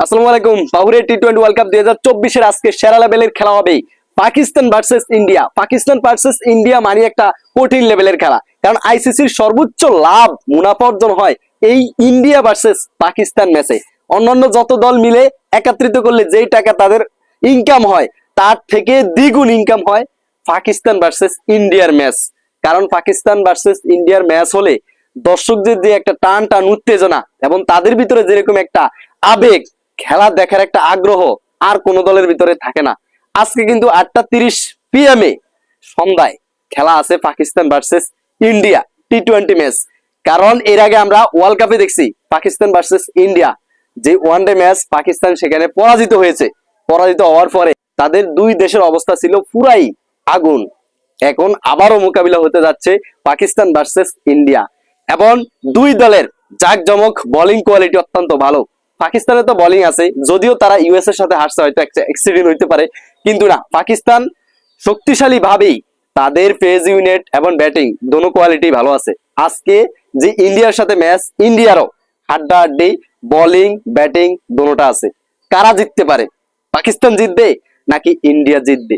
আসসালামু আলাইকুম বাহুরে টি টোয়েন্টি ওয়ার্ল্ড কাপ দুই হাজার চব্বিশের আজকে সেরা লেভেলের খেলা হবে Pakistan versus India Pakistan versus India মানে একটা কঠিন লেভেলের খেলা। কারণ আইসিসির সর্বোচ্চ লাভ, মুনাফা অর্জন হয় এই ইন্ডিয়া ভার্সেস পাকিস্তান ম্যাচে অন্যান্য যত দল মিলে একত্রিত করলে যেই টাকা তাদের ইনকাম হয়, তার থেকে দ্বিগুণ ইনকাম হয় পাকিস্তান ভার্সেস ইন্ডিয়ার ম্যাচ কারণ পাকিস্তান ভার্সেস ইন্ডিয়ার ম্যাচ হলে দর্শকদের যে একটা টান টান উত্তেজনা এবং তাদের ভিতরে যেরকম একটা আবেগ খেলা দেখার একটা আগ্রহ আর কোন দলের ভিতরে থাকে না। আজকে কিন্তু আটটা তিরিশ পিএম এ সন্ধ্যায় খেলা আছে Pakistan versus India T twenty match কারণ এর আগে আমরা ওয়ার্ল্ড কাপে দেখছি পাকিস্তান ভার্সেস ইন্ডিয়া। যে ওয়ান ডে ম্যাচ পাকিস্তান সেখানে পরাজিত হয়েছে। পরাজিত হওয়ার পরে তাদের দুই দেশের অবস্থা ছিল পুরাই আগুন। এখন আবারও মোকাবিলা হতে যাচ্ছে পাকিস্তান ভার্সেস ইন্ডিয়া। এবং দুই দলের জাকজমক বোলিং কোয়ালিটি অত্যন্ত ভালো। পাকিস্তানে তো বোলিং আছে, যদিও তারা ইউএস এর সাথে হারছে, হয়তো অ্যাক্সিডেন্ট হইতে পারে। কিন্তু না, পাকিস্তান শক্তিশালী ভাবেই তাদের পেজ ইউনিট এবং ব্যাটিং দোনো কোয়ালিটি ভালো আছে। আজকে যে ইন্ডিয়ার সাথে ম্যাচ ইন্ডিয়ারও হাড্ডাহাড্ডি বোলিং ব্যাটিং দোনোটা আছে। কারা জিততে পারে? পাকিস্তান জিতবে নাকি ইন্ডিয়া জিতবে?